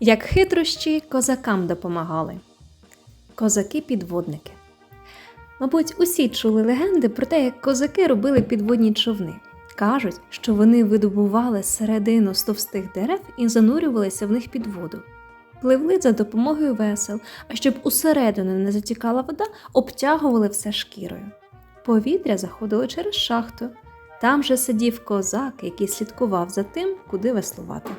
Як хитрощі козакам допомагали. Козаки-підводники. Мабуть, усі чули легенди про те, як козаки робили підводні човни. Кажуть, що вони видобували середину з товстих дерев і занурювалися в них під воду. Пливли за допомогою весел, а щоб усередину не затікала вода, обтягували все шкірою. Повітря заходило через шахту. Там же сидів козак, який слідкував за тим, куди веслувати.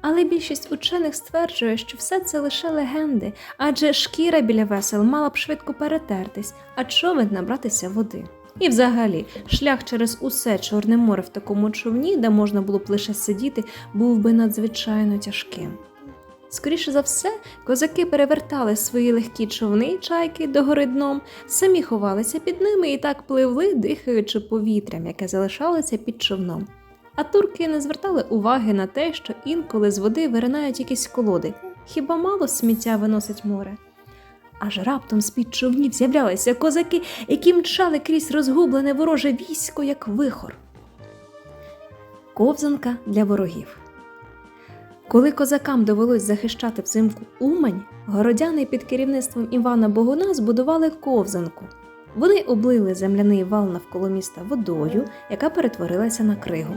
Але більшість учених стверджує, що все це лише легенди, адже шкіра біля весел мала б швидко перетертись, а човен набратися води. І взагалі, шлях через усе Чорне море в такому човні, де можна було б лише сидіти, був би надзвичайно тяжким. Скоріше за все, козаки перевертали свої легкі човни, чайки догори дном, самі ховалися під ними і так пливли, дихаючи повітрям, яке залишалося під човном. А турки не звертали уваги на те, що інколи з води виринають якісь колоди. Хіба мало сміття виносить море? Аж раптом з-під човнів з'являлися козаки, які мчали крізь розгублене вороже військо, як вихор. Ковзанка для ворогів. Коли козакам довелось захищати взимку Умань, городяни під керівництвом Івана Богуна збудували ковзанку. Вони облили земляний вал навколо міста водою, яка перетворилася на кригу.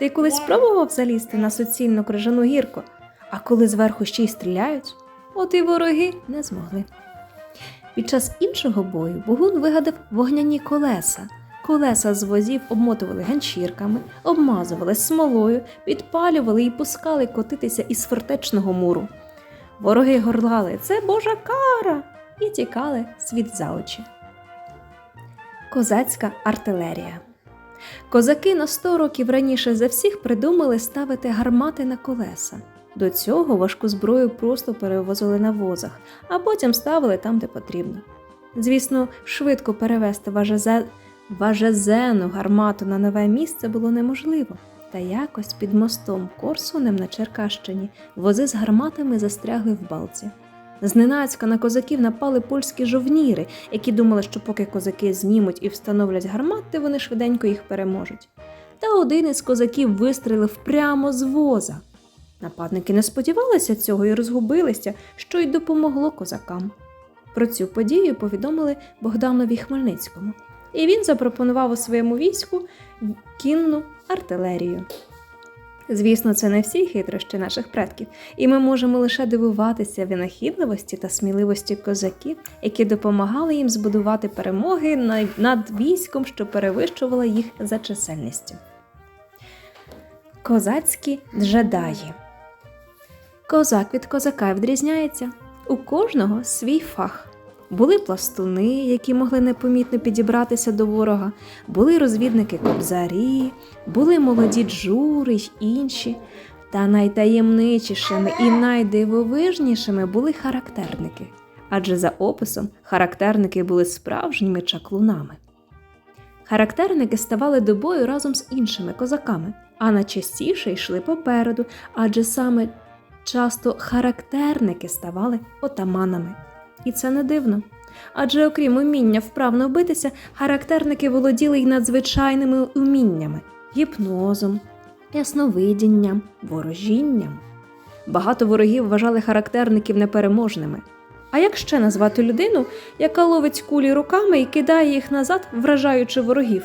Ти колись спробував залізти на суцільну крижану гірку, а коли зверху ще й стріляють, от і вороги не змогли. Під час іншого бою Богун вигадав вогняні колеса. Колеса з возів обмотували ганчірками, обмазували смолою, підпалювали і пускали котитися із фортечного муру. Вороги горлали це Божа кара і тікали світ за очі. Козацька артилерія. Козаки на 100 років раніше за всіх придумали ставити гармати на колеса. До цього важку зброю просто перевозили на возах, а потім ставили там, де потрібно. Звісно, швидко перевести важезе... важезену гармату на нове місце було неможливо. Та якось під мостом Корсунем на Черкащині вози з гарматами застрягли в балці. Зненацька на козаків напали польські жовніри, які думали, що поки козаки знімуть і встановлять гармати, вони швиденько їх переможуть. Та один із козаків вистрелив прямо з воза. Нападники не сподівалися цього і розгубилися, що й допомогло козакам. Про цю подію повідомили Богданові Хмельницькому, і він запропонував у своєму війську кінну артилерію. Звісно, це не всі хитрощі наших предків, і ми можемо лише дивуватися винахідливості та сміливості козаків, які допомагали їм збудувати перемоги над військом, що перевищувало їх за чисельністю. Козацькі джедаї. Козак від козака відрізняється. У кожного свій фах. Були пластуни, які могли непомітно підібратися до ворога, були розвідники кобзарі, були молоді джури й інші. Та найтаємничішими і найдивовижнішими були характерники, адже за описом характерники були справжніми чаклунами. Характерники ставали до бою разом з іншими козаками, а найчастіше йшли попереду, адже саме часто характерники ставали отаманами. І це не дивно. Адже окрім уміння вправно битися, характерники володіли й надзвичайними уміннями гіпнозом, ясновидінням, ворожінням. Багато ворогів вважали характерників непереможними. А як ще назвати людину, яка ловить кулі руками і кидає їх назад, вражаючи ворогів?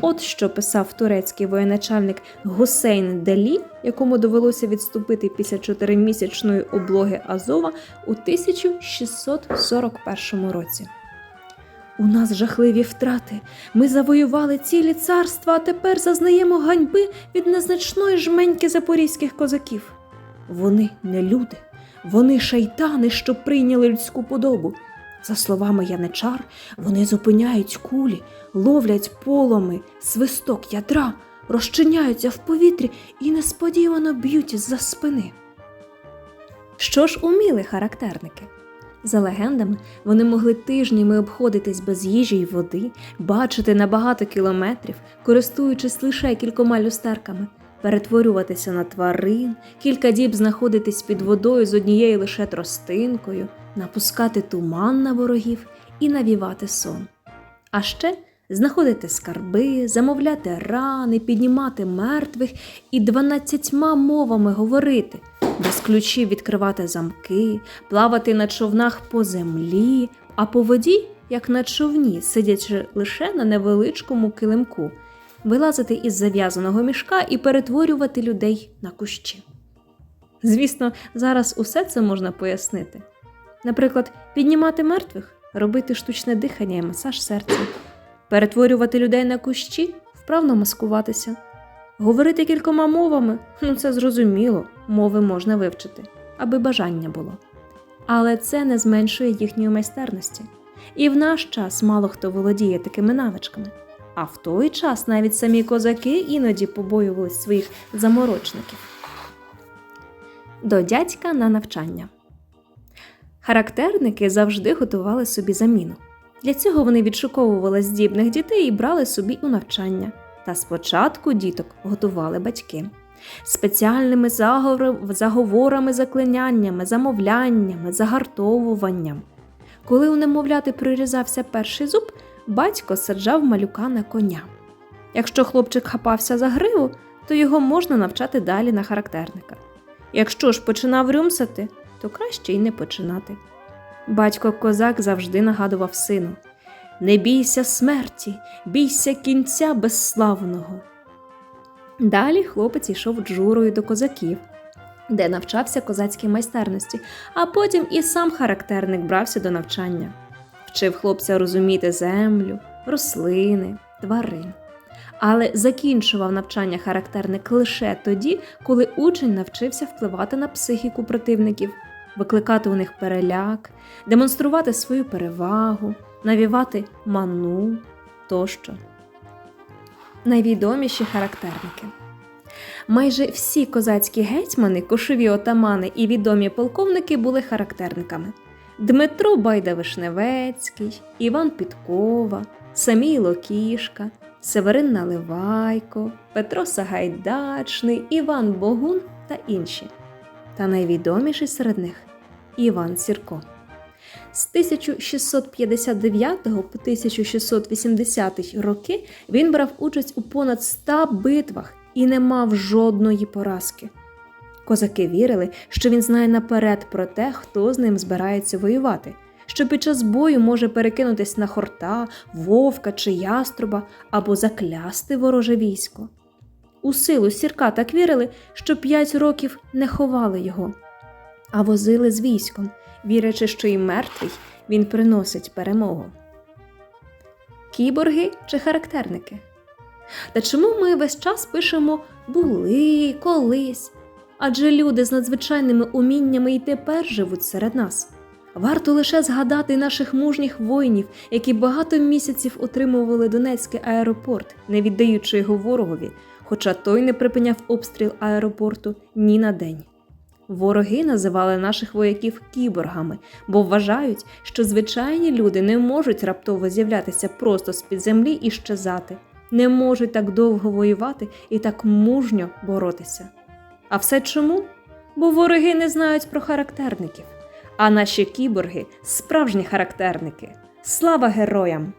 От що писав турецький воєначальник Гусейн Делі, якому довелося відступити після чотиримісячної облоги Азова у 1641 році. У нас жахливі втрати. Ми завоювали цілі царства, а тепер зазнаємо ганьби від незначної жменьки запорізьких козаків. Вони не люди, вони шайтани, що прийняли людську подобу. За словами яничар, вони зупиняють кулі, ловлять поломи, свисток ядра, розчиняються в повітрі і несподівано б'ють із-за спини. Що ж уміли характерники? За легендами, вони могли тижнями обходитись без їжі й води, бачити на багато кілометрів, користуючись лише кількома люстерками, перетворюватися на тварин, кілька діб знаходитись під водою з однією лише тростинкою, напускати туман на ворогів і навівати сон. А ще знаходити скарби, замовляти рани, піднімати мертвих і дванадцятьма мовами говорити, без ключів відкривати замки, плавати на човнах по землі, а по воді, як на човні, сидячи лише на невеличкому килимку, вилазити із зав'язаного мішка і перетворювати людей на кущі. Звісно, зараз усе це можна пояснити. Наприклад, піднімати мертвих, робити штучне дихання і масаж серця, перетворювати людей на кущі, вправно маскуватися, говорити кількома мовами ну це зрозуміло, мови можна вивчити, аби бажання було. Але це не зменшує їхньої майстерності. І в наш час мало хто володіє такими навичками. А в той час навіть самі козаки іноді побоювались своїх заморочників. До дядька на навчання. Характерники завжди готували собі заміну. Для цього вони відшуковували здібних дітей і брали собі у навчання. Та спочатку діток готували батьки. Спеціальними заговор- заговорами, заклиняннями, замовляннями, загартовуванням. Коли у немовляти прирізався перший зуб, батько саджав малюка на коня. Якщо хлопчик хапався за гриву, то його можна навчати далі на характерника. Якщо ж починав рюмсати, то краще й не починати. Батько козак завжди нагадував сину: Не бійся смерті, бійся кінця безславного. Далі хлопець йшов джурою до козаків, де навчався козацькій майстерності, а потім і сам характерник брався до навчання, вчив хлопця розуміти землю, рослини, тварин. Але закінчував навчання характерник лише тоді, коли учень навчився впливати на психіку противників, викликати у них переляк, демонструвати свою перевагу, навівати ману тощо. Найвідоміші характерники. Майже всі козацькі гетьмани, кошові отамани і відомі полковники були характерниками. Дмитро Байда-Вишневецький, Іван Підкова, Самій Локішка, Северин Наливайко, Петро Сагайдачний, Іван Богун та інші. Та найвідоміший серед них Іван Сірко. З 1659 по 1680 роки він брав участь у понад 100 битвах і не мав жодної поразки. Козаки вірили, що він знає наперед про те, хто з ним збирається воювати, що під час бою може перекинутись на хорта, вовка чи яструба або заклясти вороже військо. У силу сірка так вірили, що п'ять років не ховали його, а возили з військом, вірячи, що і мертвий він приносить перемогу. Кіборги чи характерники? Та чому ми весь час пишемо були, колись? Адже люди з надзвичайними уміннями і тепер живуть серед нас. Варто лише згадати наших мужніх воїнів, які багато місяців отримували Донецький аеропорт, не віддаючи його ворогові, хоча той не припиняв обстріл аеропорту ні на день. Вороги називали наших вояків кіборгами, бо вважають, що звичайні люди не можуть раптово з'являтися просто з-під землі і щезати, не можуть так довго воювати і так мужньо боротися. А все чому? Бо вороги не знають про характерників, а наші кіборги справжні характерники. Слава героям!